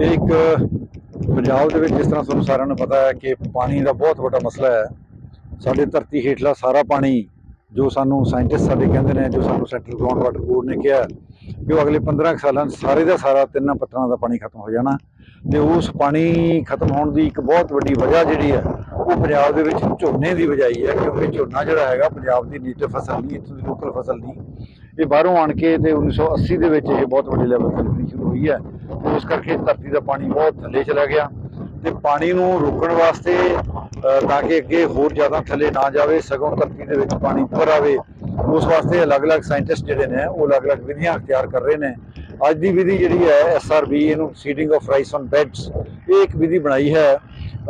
ਇਹ ਇੱਕ ਪੰਜਾਬ ਦੇ ਵਿੱਚ ਜਿਸ ਤਰ੍ਹਾਂ ਤੁਹਾਨੂੰ ਸਾਰਿਆਂ ਨੂੰ ਪਤਾ ਹੈ ਕਿ ਪਾਣੀ ਦਾ ਬਹੁਤ ਵੱਡਾ ਮਸਲਾ ਹੈ। ਸਾਡੇ ਧਰਤੀ ਹੇਠਲਾ ਸਾਰਾ ਪਾਣੀ ਜੋ ਸਾਨੂੰ ਸਾਇੰਟਿਸਟ ਸਾਡੇ ਕਹਿੰਦੇ ਨੇ, ਜੋ ਸਾਨੂੰ ਸੈਂਟਰਲ ਗਰਾਊਂਡ ਵਾਟਰ ਬੋਰਡ ਨੇ ਕਿਹਾ, ਕਿ ਉਹ ਅਗਲੇ 15 ਕੁ ਸਾਲਾਂ ਸਾਰੇ ਦਾ ਸਾਰਾ ਤਿੰਨਾਂ ਪੱਤਰਾਂ ਦਾ ਪਾਣੀ ਖਤਮ ਹੋ ਜਾਣਾ ਤੇ ਉਸ ਪਾਣੀ ਖਤਮ ਹੋਣ ਦੀ ਇੱਕ ਬਹੁਤ ਵੱਡੀ ਵਜ੍ਹਾ ਜਿਹੜੀ ਹੈ, ਉਹ ਪੰਜਾਬ ਦੇ ਵਿੱਚ ਝੋਨੇ ਦੀ ਵਜਾਈ ਹੈ, ਕਿਉਂਕਿ ਝੋਨਾ ਜਿਹੜਾ ਹੈਗਾ ਪੰਜਾਬ ਦੀ ਨੀਟਿਵ ਫਸਲ ਨਹੀਂ, ਇੱਥੋਂ ਦੀ ਲੋਕਲ ਫਸਲ ਨਹੀਂ। ਇਹ ਬਾਹਰੋਂ ਆਣ ਕੇ ਤੇ 1980 ਦੇ ਵਿੱਚ ਇਹ ਬਹੁਤ ਵੱਡੇ ਲੈਵਲ ਤੇ ਲੱਗਣੀ ਸ਼ੁਰੂ ਹੋਈ ਹੈ। ਤੇ ਉਸ ਕਰਕੇ ਧਰਤੀ ਦਾ ਪਾਣੀ ਬਹੁਤ ਥੱਲੇ ਚਲਾ ਗਿਆ। ਤੇ ਪਾਣੀ ਨੂੰ ਰੋਕਣ ਵਾਸਤੇ ਤਾਂ ਕਿ ਅੱਗੇ ਹੋਰ ਜ਼ਿਆਦਾ ਥੱਲੇ ਨਾ ਜਾਵੇ, ਸਗੋਂ ਧਰਤੀ ਦੇ ਵਿੱਚ ਪਾਣੀ ਉੱਪਰ ਆਵੇ, ਉਸ ਵਾਸਤੇ ਅਲੱਗ-ਅਲੱਗ ਸਾਇੰਟਿਸਟ ਜਿਹੜੇ ਨੇ, ਉਹ ਅਲੱਗ-ਅਲੱਗ ਵਿਧੀਆਂ ਤਿਆਰ ਕਰ ਰਹੇ ਨੇ। ਅੱਜ ਦੀ ਵਿਧੀ ਜਿਹੜੀ ਹੈ ਐਸਆਰਬੀ ਇਹਨੂੰ seeding of rice on beds ਇਹ ਇੱਕ ਵਿਧੀ ਬਣਾਈ ਹੈ।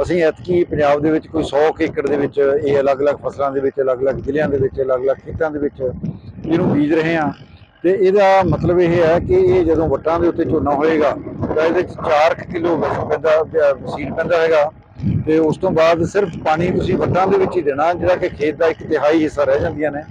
ਅਸੀਂ ਐਤਕੀ ਪੰਜਾਬ ਦੇ ਵਿੱਚ ਕੋਈ 100 ਕੁ ਏਕੜ ਦੇ ਵਿੱਚ ਇਹ ਅਲੱਗ-ਅਲੱਗ ਫਸਲਾਂ ਦੇ ਵਿੱਚ, ਅਲੱਗ-ਅਲੱਗ ਜ਼ਿਲ੍ਹਿਆਂ ਦੇ ਵਿੱਚ, ਅਲੱਗ-ਅਲੱਗ ਖੇਤਾਂ ਦੇ ਵਿੱਚ ਜਿਹਨੂੰ ਬੀਜ ਰਹੇ ਹਾਂ। ਤੇ ਇਹਦਾ ਮਤਲਬ ਇਹ ਹੈ ਕਿ ਇਹ ਜਦੋਂ ਵੱਟਾਂ ਦੇ ਉੱਤੇ ਝੋਨਾ ਹੋਏਗਾ, ਤਾਂ ਇਹਦੇ ਵਿੱਚ 4 ਕਿਲੋ ਪੈਂਦਾ ਸੀਡ ਪੈਂਦਾ ਹੈਗਾ। ਤੇ ਉਸ ਤੋਂ ਬਾਅਦ ਸਿਰਫ ਪਾਣੀ ਤੁਸੀਂ ਵੱਟਾਂ ਦੇ ਵਿੱਚ ਹੀ ਦੇਣਾ, ਜਿਹੜਾ ਕਿ ਖੇਤ ਦਾ ਇੱਕ ਤਿਹਾਈ ਹਿੱਸਾ ਰਹਿ ਜਾਂਦੀਆਂ ਨੇ।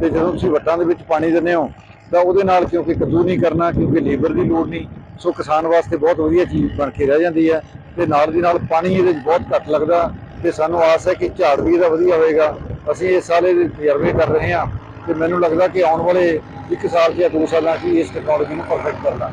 ਤੇ ਜਦੋਂ ਤੁਸੀਂ ਵੱਟਾਂ ਦੇ ਵਿੱਚ ਪਾਣੀ ਦਿੰਦੇ ਹੋ, ਤਾਂ ਉਹਦੇ ਨਾਲ ਕਿਉਂਕਿ ਕੱਦੂ ਨਹੀਂ ਕਰਨਾ, ਕਿਉਂਕਿ ਲੇਬਰ ਦੀ ਲੋੜ ਨਹੀਂ, ਸੋ ਕਿਸਾਨ ਵਾਸਤੇ ਬਹੁਤ ਵਧੀਆ ਚੀਜ਼ ਬਣ ਕੇ ਰਹਿ ਜਾਂਦੀ ਹੈ। ਤੇ ਨਾਲ ਦੀ ਨਾਲ ਪਾਣੀ ਇਹਦੇ ਵਿੱਚ ਬਹੁਤ ਘੱਟ ਲੱਗਦਾ। ਤੇ ਸਾਨੂੰ ਆਸ ਹੈ ਕਿ ਝਾੜ ਵੀ ਇਹਦਾ ਵਧੀਆ ਹੋਏਗਾ। ਅਸੀਂ ਇਸ ਸਾਲ ਇਹਦੇ ਤਜਰਬੇ ਕਰ ਰਹੇ ਹਾਂ। ਤੇ ਮੈਨੂੰ ਲੱਗਦਾ ਕਿ ਆਉਣ ਵਾਲੇ ਇੱਕ ਸਾਲ ਜਾਂ ਦੋ ਸਾਲਾਂ 'ਚ ਇਸ ਟੈਕਨੋਲੋਜੀ ਨੂੰ ਪਰਫੈਕਟ ਕਰਨਾ।